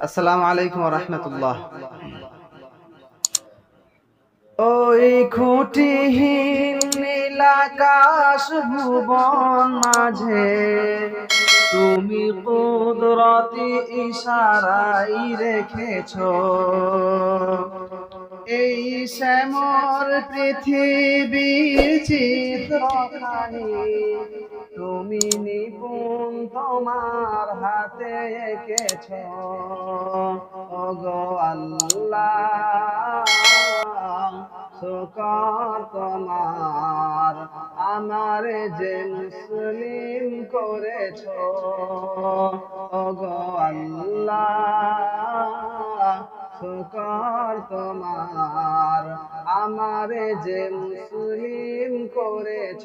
আসসালামু আলাইকুম রহমতুল্লাহ ওই খুঁটিহীন নীলাকাশ ভুবন মাঝে তুমি কুদরতি ইশারাই রেখেছ। এই শ্যামর পৃথিবী চিত্রখানি তুমি নিপুণ তোমার হাতে এঁকেছ। ওগো আল্লাহ, শুকর তোমার, আমার যে মুসলিম করেছ। ওগো আল্লাহ, শুকর তোমার, আমার যে মুসলিম করেছ।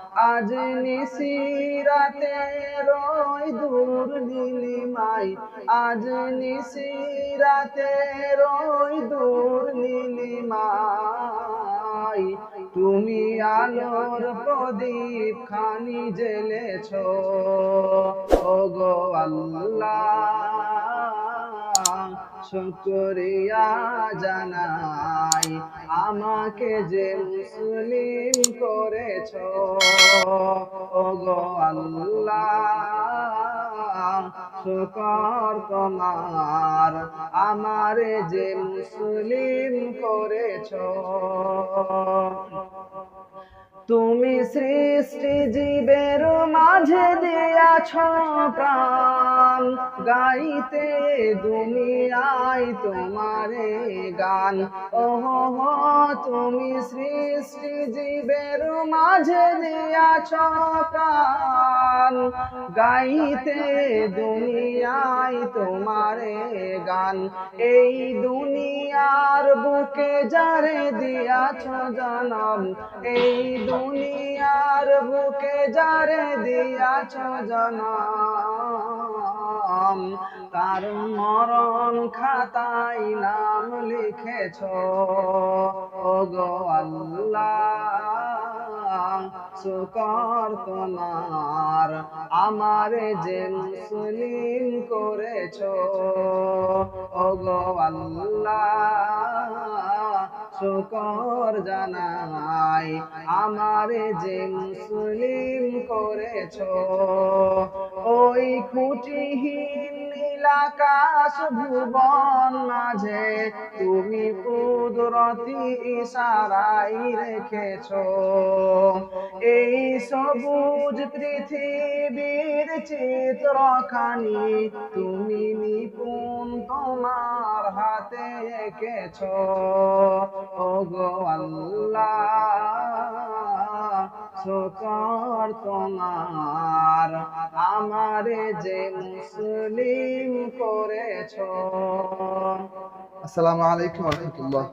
আজ নিশিরাতে রই দূর নীলিমাই। আজ নিশিরাতে রই দূর নীলিমাই। তুমি আলোর প্রদীপ খানি জেলেছ ওগো আল্লাহ। শুকরিয়া জানাই। আমাকে যে মুসলিম করেছ, ওগো আল্লাহ, শুকর তোমার। আমার যে মুসলিম করেছ, তুমি সৃষ্টি জীবের মাঝে দিয়াছ প্রাণ, গাইতে দুনিয়ায় তোমারে গান। ওহ তুমি সৃষ্টি জীবের মাঝে দিয়াছ প্রাণ, গাইতে দুনিয়ায় তোমারে গান। এই দুনিয়ার বুকে যারে দিয়াছ জনম, এই দুনিয়ার বুকে যারে দিয়াছ জনম। তার মরণ খাতায় নাম লিখেছ। গো আল্লাহ। শুকর তোমার, আমারে যে মুসলিম করেছ। ওগো আল্লাহ জানাই, আমারে যে মুসলিম করেছ। ওই খুঁটিহীন নীলাকাশ ভুবন মাঝে, তুমি কুদরতি ইশারাই রেখেছ এই সবুজ পৃথিবীর চিত্রখানি তুমি নিপুণ তোমার হাতে এঁকেছ ওগো আল্লাহ, শুকর তোমার, আমারে যে মুসলিম করেছ। আসসালামু আলাইকুম রহমতুল্লাহ।